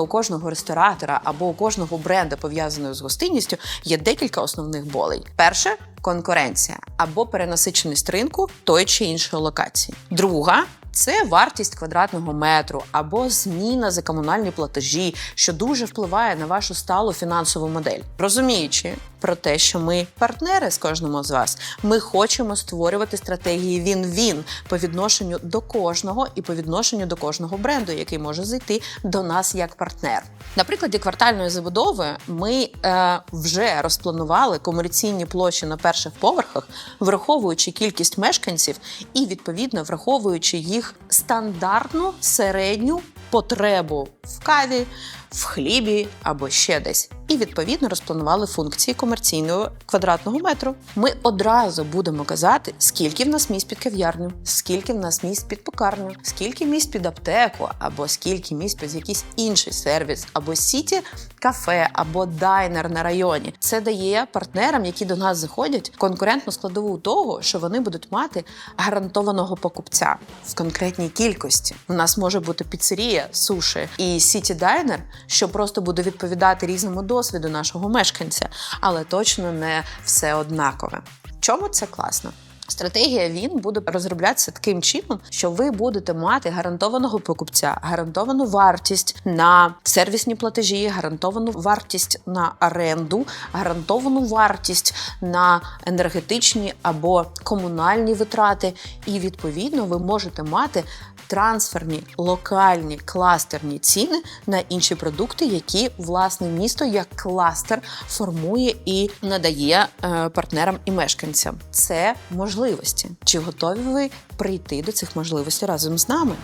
У кожного ресторатора або у кожного бренда, пов'язаного з гостинністю, є декілька основних болей. Перше конкуренція або перенасиченість ринку тої чи іншої локації. Друга це вартість квадратного метру або зміна за комунальні платежі, що дуже впливає на вашу сталу фінансову модель. Розуміючи про те, що ми партнери з кожним з вас, ми хочемо створювати стратегії він-він по відношенню до кожного і по відношенню до кожного бренду, який може зайти до нас як партнер. На прикладі квартальної забудови ми е, вже розпланували комерційні площі на перших поверхах, враховуючи кількість мешканців і відповідно враховуючи їх стандартну середню потребу в каві, в хлібі або ще десь. І відповідно розпланували функції комерційного квадратного метру. Ми одразу будемо казати, скільки в нас місць під кав'ярню, скільки в нас місць під покарню, скільки місць під аптеку, або скільки місць під якийсь інший сервіс, або сіті кафе, або дайнер на районі. Це дає партнерам, які до нас заходять, конкурентну складову того, що вони будуть мати гарантованого покупця в конкретній кількості. У нас може бути піцерія, суші і сіті дайнер, що просто буде відповідати різному досвіду нашого мешканця, але точно не все однакове. Чому це класно? Стратегія він буде розроблятися таким чином, що ви будете мати гарантованого покупця, гарантовану вартість на сервісні платежі, гарантовану вартість на оренду, гарантовану вартість на енергетичні або комунальні витрати. І відповідно ви можете мати трансферні, локальні, кластерні ціни на інші продукти, які власне місто як кластер формує і надає е, партнерам і мешканцям. Це можливості. Чи готові ви прийти до цих можливостей разом з нами?